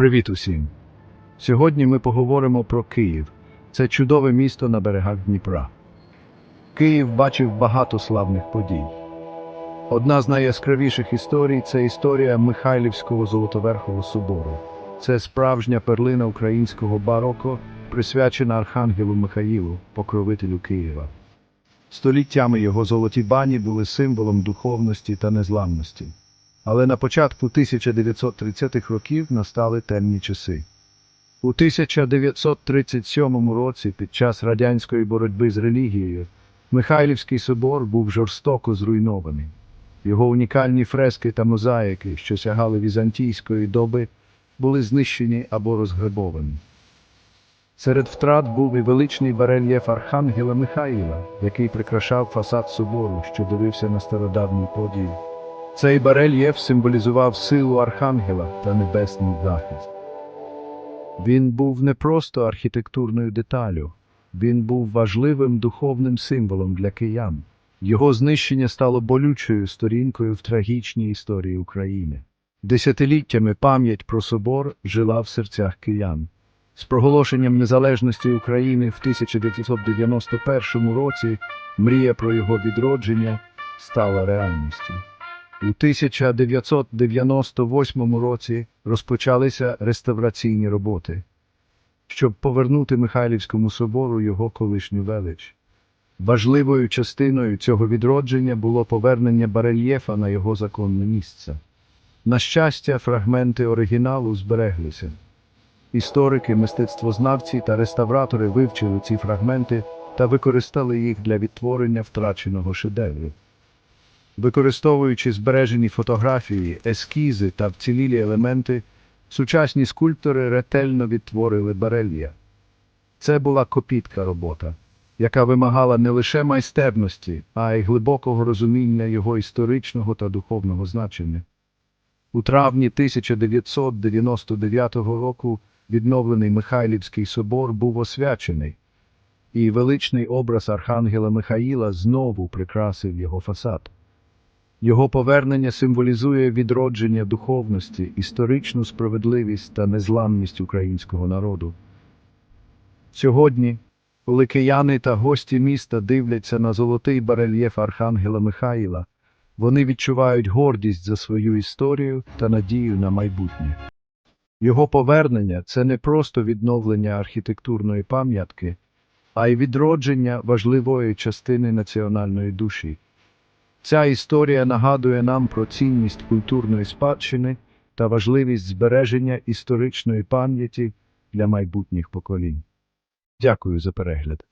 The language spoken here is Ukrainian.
Привіт усім! Сьогодні ми поговоримо про Київ. Це чудове місто на берегах Дніпра. Київ бачив багато славних подій. Одна з найяскравіших історій це історія Михайлівського Золотоверхового собору. Це справжня перлина українського бароко, присвячена Архангелу Михаїлу, покровителю Києва. Століттями його золоті бані були символом духовності та незламності. Але на початку 1930-х років настали темні часи. У 1937 році, під час радянської боротьби з релігією, Михайлівський собор був жорстоко зруйнований. Його унікальні фрески та мозаїки, що сягали візантійської доби, були знищені або розграбовані. Серед втрат був і величний барельєф Архангела Михаїла, який прикрашав фасад собору, що дивився на стародавній подій. Цей барельєф символізував силу Архангела та небесний захист. Він був не просто архітектурною деталю, він був важливим духовним символом для киян. Його знищення стало болючою сторінкою в трагічній історії України. Десятиліттями пам'ять про собор жила в серцях киян. З проголошенням незалежності України в 1991 році мрія про його відродження стала реальністю. У 1998 році розпочалися реставраційні роботи, щоб повернути Михайлівському собору його колишню велич. Важливою частиною цього відродження було повернення барельєфа на його законне місце. На щастя, фрагменти оригіналу збереглися. Історики, мистецтвознавці та реставратори вивчили ці фрагменти та використали їх для відтворення втраченого шедевру. Використовуючи збережені фотографії, ескізи та вцілілі елементи, сучасні скульптори ретельно відтворили барельєф. Це була копітка робота, яка вимагала не лише майстерності, а й глибокого розуміння його історичного та духовного значення. У травні 1999 року відновлений Михайлівський собор був освячений, і величний образ Архангела Михаїла знову прикрасив його фасад. Його повернення символізує відродження духовності, історичну справедливість та незламність українського народу. Сьогодні, коли кияни та гості міста дивляться на золотий барельєф Архангела Михаїла, вони відчувають гордість за свою історію та надію на майбутнє. Його повернення це не просто відновлення архітектурної пам'ятки, а й відродження важливої частини національної душі. Ця історія нагадує нам про цінність культурної спадщини та важливість збереження історичної пам'яті для майбутніх поколінь. Дякую за перегляд.